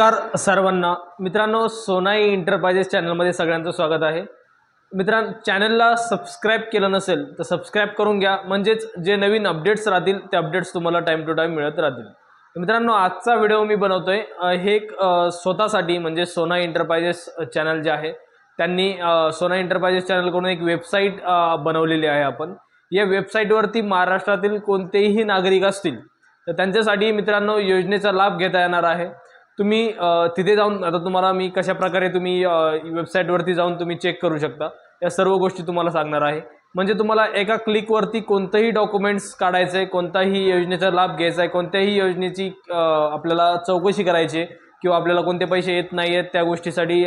नमस्कार सर्वांना. मित्रांनो सोनाई इंटरप्राइजेस चॅनलमध्ये सगळ्यांचं स्वागत आहे. मित्रांनो चॅनलला सबस्क्राईब केलं नसेल तर सबस्क्राईब करून घ्या. म्हणजेच जे नवीन अपडेट्स राहतील ते अपडेट्स तुम्हाला टाईम टू टाईम मिळत राहतील. मित्रांनो आजचा व्हिडिओ मी बनवतो आहे हे एक स्वतःसाठी म्हणजे सोना इंटरप्राइजेस चॅनल जे आहे त्यांनी सोना इंटरप्राइजेस चॅनलकडून एक वेबसाईट बनवलेली आहे आपण. या वेबसाईटवरती महाराष्ट्रातील कोणतेही नागरिक असतील तर त्यांच्यासाठी मित्रांनो योजनेचा लाभ घेता येणार आहे. तुम्ही तिथे जाऊन आता तुम्हाला मी कशा प्रकारे तुम्ही वेबसाईटवरती जाऊन तुम्ही चेक करू शकता या सर्व गोष्टी तुम्हाला सांगणार आहे. म्हणजे तुम्हाला एका क्लिकवरती कोणतंही डॉक्युमेंट्स काढायचं आहे कोणताही योजनेचा लाभ घ्यायचा आहे कोणत्याही योजनेची आपल्याला चौकशी करायची आहे किंवा आपल्याला कोणते पैसे येत नाही आहेत त्या गोष्टीसाठी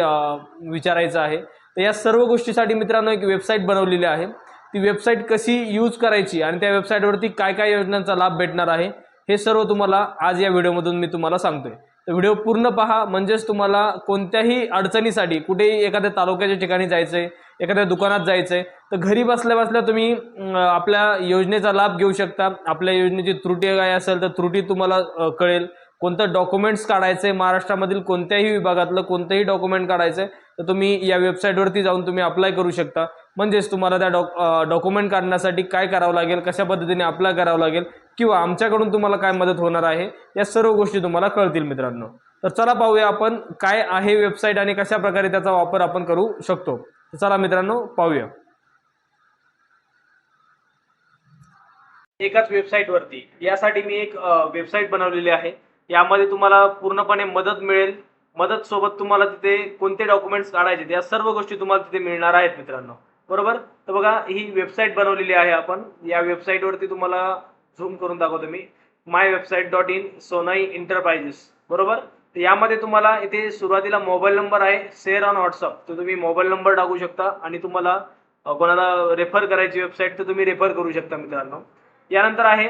विचारायचं आहे. तर या सर्व गोष्टीसाठी मित्रांनो एक वेबसाईट बनवलेली आहे. ती वेबसाईट कशी यूज करायची आणि त्या वेबसाईटवरती काय काय योजनांचा लाभ भेटणार आहे हे सर्व तुम्हाला आज या व्हिडिओमधून मी तुम्हाला सांगतोय. आहे व्हिडिओ पूर्ण पहा. म्हणजेच तुम्हाला कोणत्याही अडचणीसाठी कुठेही एखाद्या तालुक्याच्या ठिकाणी जायचं आहे एखाद्या दुकानात जायचं आहे तर घरी बसल्या बसल्या तुम्ही आपल्या योजनेचा लाभ घेऊ शकता. आपल्या योजनेची त्रुटी काय असेल तर त्रुटी तुम्हाला कळेल. कोणतं डॉक्युमेंट्स काढायचं आहे महाराष्ट्रामधील कोणत्याही विभागातलं कोणतंही डॉक्युमेंट काढायचं आहे तर तुम्ही या वेबसाईटवरती जाऊन तुम्ही अप्लाय करू शकता. म्हणजेच तुम्हाला त्या डॉक डॉक्युमेंट काढण्यासाठी काय करावं लागेल कशा पद्धतीने अप्लाय करावं लागेल किंवा आमच्याकडून तुम्हाला काय मदत होणार आहे या सर्व गोष्टी तुम्हाला कळतील मित्रांनो. तर चला पाहूया आपण काय आहे वेबसाईट आणि कशा प्रकारे त्याचा वापर आपण करू शकतो. तर चला मित्रांनो पाहूया. एकाच वेबसाईटवरती यासाठी मी एक वेबसाईट बनवलेली आहे. यामध्ये तुम्हाला पूर्णपणे मदत मिळेल. मदत सोबत तुम्हाला तिथे कोणते डॉक्युमेंट्स काढायचे या सर्व गोष्टी तुम्हाला तिथे मिळणार आहेत मित्रांनो. बरोबर? तर बघा ही वेबसाईट बनवलेली आहे आपण. या वेबसाईटवरती तुम्हाला झूम करून दाखवतो मी. My website dot in Sonai enterprises बरोबर? तर यामध्ये तुम्हाला इथे सुरुवातीला मोबाईल नंबर आहे शेअर ऑन व्हॉट्सअप तर तुम्ही मोबाईल नंबर टाकू शकता आणि तुम्हाला कोणाला रेफर करायची वेबसाईट तर तुम्ही रेफर करू शकता मित्रांनो. यानंतर आहे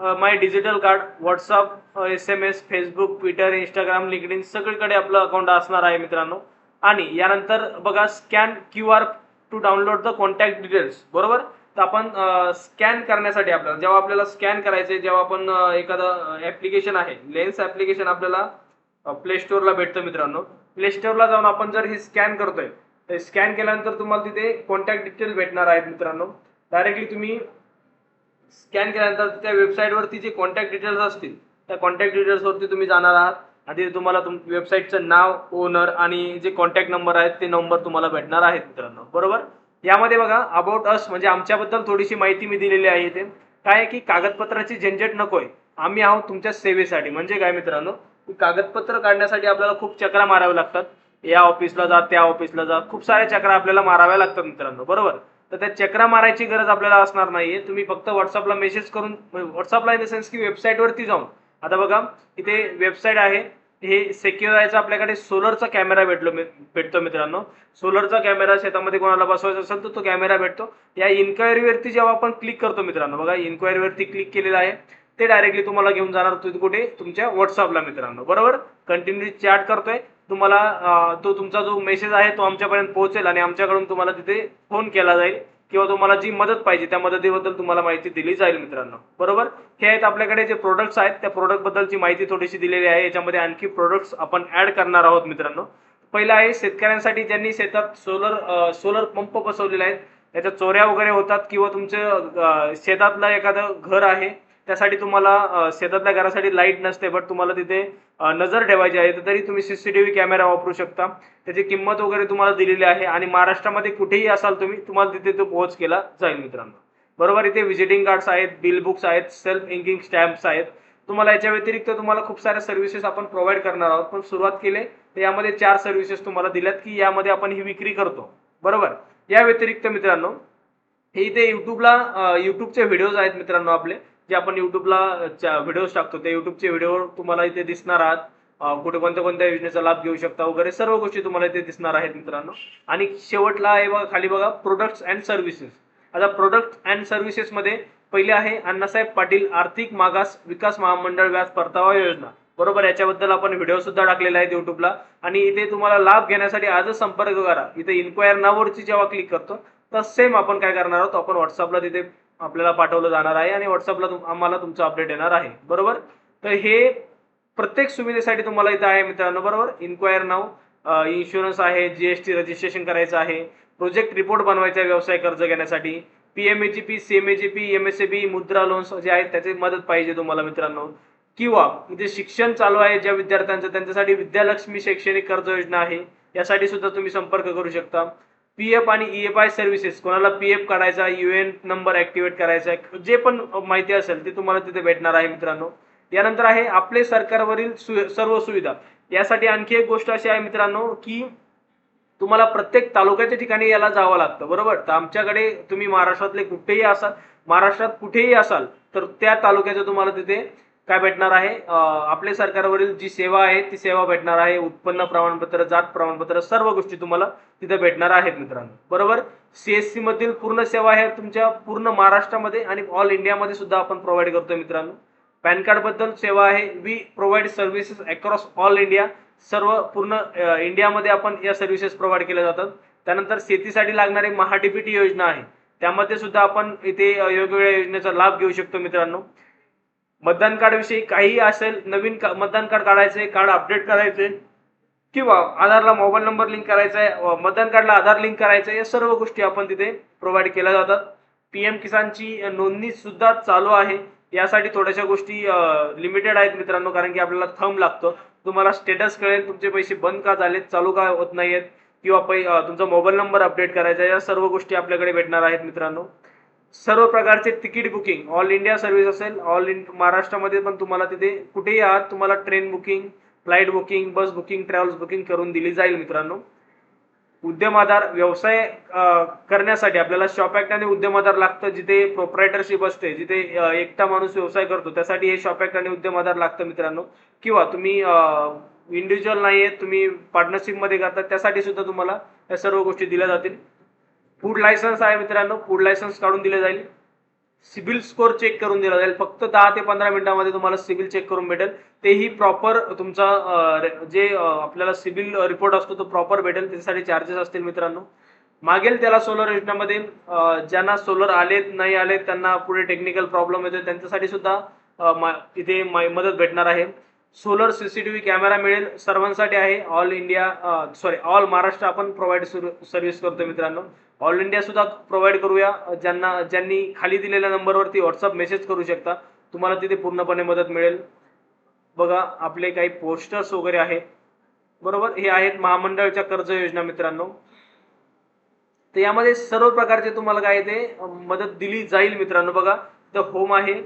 my digital card WhatsApp S M S Facebook Twitter Instagram LinkedIn सगळीकडे आपलं अकाउंट असणार आहे मित्रांनो. आणि यानंतर बघा scan Q R to download the contact details बरोबर? तर आपण स्कॅन करण्यासाठी आपल्याला जेव्हा आपल्याला स्कॅन करायचे जेव्हा आपण एखादं ऍप्लिकेशन आहे लेन्स ऍप्लिकेशन आपल्याला प्ले स्टोअरला भेटतं मित्रांनो. प्ले स्टोअरला जाऊन आपण जर हे स्कॅन करतोय तर स्कॅन केल्यानंतर तुम्हाला तिथे कॉन्टॅक्ट डिटेल भेटणार आहेत मित्रांनो. डायरेक्टली तुम्ही स्कॅन केल्यानंतर त्या वेबसाईटवरती जे कॉन्टॅक्ट डिटेल्स असतील त्या कॉन्टॅक्ट डिटेल्सवरती तुम्ही जाणार आहात. आणि तिथे तुम्हाला तुम वेबसाईटचं नाव ओनर आणि जे कॉन्टॅक्ट नंबर आहेत ते नंबर तुम्हाला भेटणार आहेत मित्रांनो. बरोबर? यामध्ये बघा अबाउट अस म्हणजे आमच्याबद्दल थोडीशी माहिती मी दिलेली आहे इथे. काय आहे की कागदपत्राची झंझट नकोय. आम्ही आहोत तुमच्या सेवेसाठी. म्हणजे काय मित्रांनो? कागदपत्र काढण्यासाठी आपल्याला खूप चक्रा माराव्या लागतात. या ऑफिसला जा त्या ऑफिसला जा. खूप साऱ्या चक्रा आपल्याला माराव्या लागतात मित्रांनो. बरोबर? तर त्या चक्रा मारायची गरज आपल्याला असणार नाहीये. तुम्ही फक्त व्हॉट्सअपला मेसेज करून व्हॉट्सअपला इन द सेन्स की वेबसाईटवरती जाऊन. आता बघा इथे वेबसाईट आहे. हे सेक्युअर आहे आपल्याकडे सोलरचा कॅमेरा भेटलो भेटतो मित्रांनो. सोलरचा कॅमेरा शेतामध्ये कोणाला बसवायचा असेल तर तो कॅमेरा भेटतो. या इन्क्वायरीवरती जेव्हा आपण क्लिक करतो मित्रांनो बघा इन्क्वायरीवरती क्लिक केलेलं आहे. ते डायरेक्टली तुम्हाला घेऊन जाणार तुम्ही कुठे? तुमच्या व्हॉट्सअपला मित्रांनो. बरोबर? कंटिन्यू चॅट करतोय. तुम्हाला तो तुमचा जो मेसेज आहे तो आमच्यापर्यंत पोहोचेल आणि आमच्याकडून तुम्हाला तिथे फोन केला जाईल किंवा तुम्हाला जी मदत पाहिजे त्या मदतीबद्दल तुम्हाला माहिती दिली जाईल मित्रांनो. बरोबर? हे आहेत आपल्याकडे जे प्रोडक्ट्स आहेत त्या प्रोडक्ट बद्दलची माहिती थोडीशी दिलेली आहे. याच्यामध्ये आणखी प्रोडक्ट्स आपण ऍड करणार आहोत मित्रांनो. पहिलं आहे शेतकऱ्यांसाठी ज्यांनी शेतात सोलर सोलर पंप बसवलेले आहेत त्याच्या चोऱ्या वगैरे होतात किंवा तुमचं शेतातलं एखादं घर आहे त्यासाठी तुम्हाला शेतातल्या घरासाठी लाइट नसते बट तुम्हाला तिथे नजर ठेवायची आहे तर तरी तुम्ही सीसीटीव्ही कॅमेरा वापरू शकता. त्याची किंमत वगैरे तुम्हाला दिलेली आहे आणि महाराष्ट्रामध्ये कुठेही असाल तुम्ही तुम्हाला तिथे तो पोहोच केला जाईल मित्रांनो. बरोबर इथे व्हिजिटिंग कार्ड्स आहेत बिल बुक्स आहेत सेल्फ इंकिंग स्टॅम्प्स आहेत. तुम्हाला याच्या व्यतिरिक्त तुम्हाला खूप साऱ्या सर्व्हिसेस आपण प्रोव्हाइड करणार आहोत. पण सुरुवात केली तर यामध्ये चार सर्व्हिसेस तुम्हाला दिल्यात की यामध्ये आपण ही विक्री करतो. बरोबर? या व्यतिरिक्त मित्रांनो हे इथे युट्यूबला युट्यूबचे व्हिडिओज आहेत मित्रांनो आपले. जे आपण युट्यूबला व्हिडिओज टाकतो त्या युट्यूबचे व्हिडिओ तुम्हाला इथे दिसणार आहात. कुठे कोणत्या कोणत्या योजनेचा लाभ घेऊ शकता वगैरे सर्व गोष्टी तुम्हाला इथे दिसणार आहेत मित्रांनो. आणि शेवटला आहे बघा खाली बघा प्रोडक्ट्स अँड सर्व्हिसेस आता प्रोडक्ट अँड सर्व्हिसेस मध्ये पहिले आहे अण्णासाहेब पाटील आर्थिक मागास विकास महामंडळ व्याज परतावा योजना. बरोबर याच्याबद्दल आपण व्हिडिओ सुद्धा टाकलेला आहे युट्यूबला आणि इथे तुम्हाला लाभ घेण्यासाठी आजच संपर्क करा. इथे इन्क्वायर नावरची जेव्हा क्लिक करतो तर सेम आपण काय करणार आहोत? आपण व्हॉट्सअपला तिथे आपल्याला पाठवलं जाणार आहे आणि व्हॉट्सअपला तुम- आम्हाला तुमचं अपडेट येणार आहे. बरोबर? तर हे प्रत्येक सुविधेसाठी तुम्हाला इथं आहे मित्रांनो बरोबर? इन्क्वायर नाव इन्शुरन्स आहे जीएसटी रजिस्ट्रेशन करायचं आहे प्रोजेक्ट रिपोर्ट बनवायचा आहे व्यवसाय कर्ज घेण्यासाठी पीएमएजेपी सीएमएजेपी एम एस ए बी मुद्रा लोन्स जे आहेत त्याची मदत पाहिजे तुम्हाला मित्रांनो. किंवा जे शिक्षण चालू आहे ज्या विद्यार्थ्यांचं त्यांच्यासाठी विद्यालक्ष्मी शैक्षणिक कर्ज योजना आहे यासाठी सुद्धा तुम्ही संपर्क करू शकता. पी एफ आणि ई एफ आय सर्व्हिसेस कोणाला पी एफ काढायचा युएन नंबर ऍक्टिव्हेट करायचा आहे जे पण माहिती असेल ते तुम्हाला तिथे भेटणार आहे मित्रांनो. यानंतर आहे आपले सरकारवरील सु- सर्व सुविधा. यासाठी आणखी एक गोष्ट अशी आहे मित्रांनो की तुम्हाला प्रत्येक तालुक्याच्या ठिकाणी याला जावं लागतं बरोबर? तर आमच्याकडे तुम्ही महाराष्ट्रातले कुठेही असाल महाराष्ट्रात कुठेही असाल तर त्या तालुक्याचं तुम्हाला तिथे काय भेटणार आहे? आपले सरकारवरील जी सेवा आहे ती सेवा भेटणार आहे. उत्पन्न प्रमाणपत्र जात प्रमाणपत्र सर्व गोष्टी तुम्हाला तिथे भेटणार आहेत मित्रांनो. बरोबर? सीएससी मधील पूर्ण सेवा आहे तुमच्या पूर्ण महाराष्ट्रामध्ये आणि ऑल इंडियामध्ये सुद्धा आपण प्रोव्हाइड करतोय मित्रांनो. पॅन कार्डबद्दल सेवा आहे. We provide services across all India सर्व पूर्ण इंडियामध्ये आपण या सर्व्हिसेस प्रोव्हाइड केल्या जातात. त्यानंतर शेतीसाठी लागणारी महाडीपीटी योजना आहे. त्यामध्ये सुद्धा आपण इथे वेगवेगळ्या योजनेचा लाभ घेऊ शकतो मित्रांनो. मतदान कार्ड विषयी काही असेल नवीन का- मतदान कार्ड काढायचे कार्ड अपडेट करायचे किंवा आधारला मोबाईल नंबर लिंक करायचा आहे मतदान कार्डला आधार लिंक करायचं आहे या सर्व गोष्टी आपण तिथे प्रोव्हाइड केल्या जातात. पीएम किसानची नोंदणी सुद्धा चालू आहे. यासाठी थोड्याशा गोष्टी लिमिटेड आहेत मित्रांनो कारण की आपल्याला थंब लागतो. तुम्हाला स्टेटस कळेल तुमचे पैसे बंद का झालेत चालू का होत नाहीयेत किंवा पै तुमचा मोबाईल नंबर अपडेट करायचा आहे, या सर्व गोष्टी आपल्याकडे भेटणार आहेत मित्रांनो. सर्व प्रकारचे ticket booking. All India service असेल ऑल इंड महाराष्ट्रामध्ये पण तुम्हाला तिथे कुठेही आहात तुम्हाला train booking flight booking bus booking travels booking करून दिली जाईल मित्रांनो. उद्यम आधार व्यवसाय करण्यासाठी आपल्याला शॉप ऍक्ट आणि उद्यम आधार लागतं जिथे प्रोप्रायटरशिप असते जिथे एकटा माणूस व्यवसाय करतो त्यासाठी हे शॉप ऍक्ट आणि उद्यम आधार लागतं मित्रांनो. किंवा तुम्ही इंडिव्हिज्युअल नाहीये तुम्ही पार्टनरशिपमध्ये करता त्यासाठी सुद्धा तुम्हाला या सर्व गोष्टी दिल्या जातील. फूड लायसन्स आहे मित्रांनो फूड लायसन्स काढून दिले जाईल. सिबिल स्कोअर चेक करून दिला जाईल. फक्त दहा ते पंधरा मिनिटांमध्ये तुम्हाला सिबिल चेक करून भेटेल. तेही प्रॉपर तुमचा जे आपल्याला सिबिल रिपोर्ट असतो तो प्रॉपर भेटेल. त्याच्यासाठी चार्जेस असतील मित्रांनो. मागेल त्याला सोलर योजनामध्ये ज्यांना सोलर आलेत नाही आलेत त्यांना पुढे टेक्निकल प्रॉब्लेम येतो त्यांच्यासाठी सुद्धा इथे मदत भेटणार आहे. सोलर सीसीटीव्ही कॅमेरा मिळेल सर्वांसाठी आहे. All India sorry all Maharashtra आपण प्रोव्हाइड सर्व्हिस करतो मित्रांनो. ऑल इंडिया सुद्धा प्रोव्हाइड करूया. ज्यांना ज्यांनी खाली दिलेल्या नंबरवरती व्हॉट्सअप मेसेज करू शकता. तुम्हाला तिथे पूर्णपणे मदत मिळेल. बघा आपले काही पोस्टर्स वगैरे आहेत. बरोबर? हे आहेत महामंडळच्या कर्ज योजना मित्रांनो. तर यामध्ये सर्व प्रकारचे तुम्हाला काय ते मदत दिली जाईल मित्रांनो. बघा द होम आहे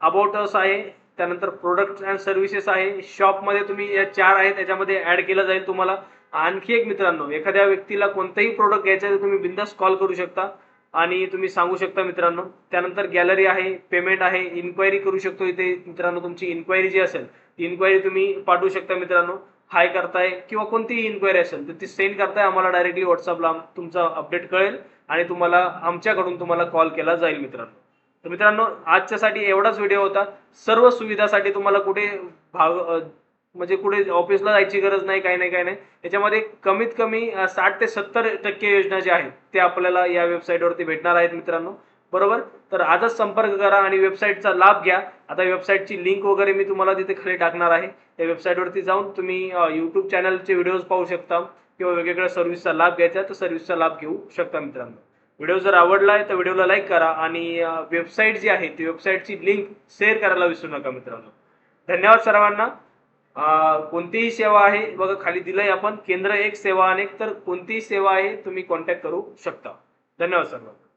अबाउट अस आहे त्यानंतर प्रोडक्ट अँड सर्व्हिसेस आहे. शॉपमध्ये तुम्ही या चार आहेत त्याच्यामध्ये ऍड केलं जाईल तुम्हाला. आणखी एक मित्रांनो एखाद्या व्यक्तीला कोणताही प्रोडक्ट घ्यायचा आहे तुम्ही बिंदास कॉल करू शकता. आणि तुम्ही सांगू शकता मित्रांनो त्यानंतर गॅलरी आहे पेमेंट आहे इन्क्वायरी करू शकतो इथे मित्रांनो तुमची इन्क्वायरी जी असेल ती इन्क्वायरी तुम्ही पाठवू शकता मित्रांनो. हाय करताय किंवा कोणतीही इन्क्वायरी असेल तर ती सेंड करताय आम्हाला डायरेक्टली व्हॉट्सअपला तुमचा अपडेट कळेल आणि तुम्हाला आमच्याकडून तुम्हाला कॉल केला जाईल मित्रांनो. तर मित्रांनो आजच्यासाठी एवढाच व्हिडिओ होता. सर्व सुविधासाठी तुम्हाला कुठे भाग म्हणजे कुठे ऑफिसला जायची गरज नाही काही नाही काही नाही. याच्यामध्ये कमीत कमी साठ ते सत्तर टक्के योजना ज्या आहेत त्या आपल्याला या वेबसाईटवरती भेटणार आहेत मित्रांनो. बरोबर? तर आजच संपर्क करा आणि वेबसाईटचा लाभ घ्या. आता वेबसाईटची लिंक वगैरे मी तुम्हाला तिथे खाली टाकणार आहे. त्या वेबसाईटवरती जाऊन तुम्ही यूट्यूब चॅनलचे व्हिडिओज पाहू शकता किंवा वेगवेगळ्या सर्व्हिसचा लाभ घ्यायचा तर सर्व्हिसचा लाभ घेऊ शकता मित्रांनो. व्हिडिओ जर आवडला आहे तर व्हिडिओला लाईक करा आणि वेबसाईट जी आहे ती वेबसाईटची लिंक शेअर करायला विसरू नका मित्रांनो. धन्यवाद सर्वांना. कोणतीही सेवा आहे बघा खाली दिलंय आपण केंद्र एक सेवा अनेक तर कोणतीही सेवा आहे तुम्ही कॉन्टॅक्ट करू शकता. धन्यवाद सर्वांना.